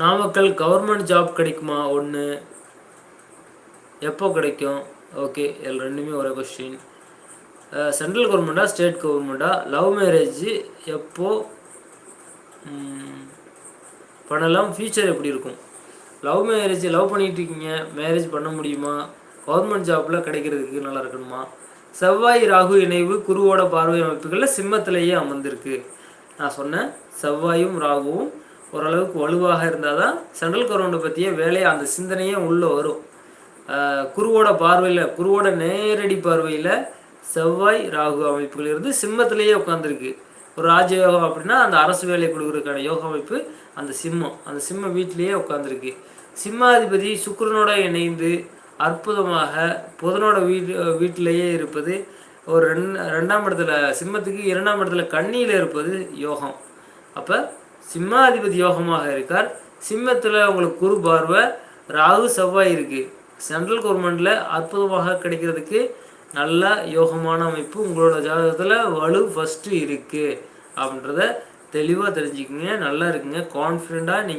Namakkal government job கிடைக்குமா? ஒன்று எப்போ கிடைக்கும்? ஓகே இதில் ரெண்டுமே ஒரே கொஸ்டின் சென்ட்ரல் கவர்மெண்ட்டா ஸ்டேட் கவர்மெண்ட்டா லவ் மேரேஜ் எப்போ? பண்ணலாம் ஃபியூச்சர் எப்படி இருக்கும்? லவ் மேரேஜ் லவ் பண்ணிகிட்டு இருக்கீங்க. மேரேஜ் பண்ண முடியுமா? கவர்மெண்ட் ஜாப்பில் கிடைக்கிறதுக்கு நல்லா இருக்கணுமா? செவ்வாய் ராகு இணைவு குருவோட பார்வை அமைப்புகளில் சிம்மத்திலேயே அமர்ந்திருக்கு. நான் சொன்னேன் செவ்வாயும் ராகுவும் ஓரளவுக்கு வலுவாக இருந்தால் தான் சென்ட்ரல் கவர்மெண்ட்டை பற்றிய வேலையை அந்த சிந்தனையே உள்ளே வரும். குருவோட பார்வையில் குருவோட நேரடி பார்வையில் செவ்வாய் ராகு அமைப்புகள் இருந்து சிம்மத்திலேயே உட்காந்துருக்கு ஒரு ராஜயோகம் அப்படின்னா அந்த அரசு வேலை கொடுக்குறதுக்கான யோக அமைப்பு அந்த சிம்மம். அந்த சிம்ம வீட்டிலேயே உட்காந்துருக்கு சிம்மாதிபதி சுக்கரனோட இணைந்து அற்புதமாக புதனோட வீட்டு வீட்டிலேயே இருப்பது ஒரு ரெண்டு ரெண்டாம் இடத்துல சிம்மத்துக்கு இரண்டாம் இடத்துல கண்ணியில் இருப்பது யோகம். அப்போ சிம்மாதிபதி யோகமாக இருக்கார். சிம்மத்தில் உங்களுக்கு குரு பார்வை ராகு செவ்வாய் இருக்குது சென்ட்ரல் கவர்மெண்ட்டில் அற்புதமாக கிடைக்கிறதுக்கு நல்ல யோகமான அமைப்பு உங்களோட ஜாதகத்தில் வலு ஃபஸ்ட்டு இருக்குது அப்படின்றத தெளிவாக தெரிஞ்சுக்கங்க. நல்லா இருக்குங்க. கான்ஃபிடெண்ட்டாக நீங்கள்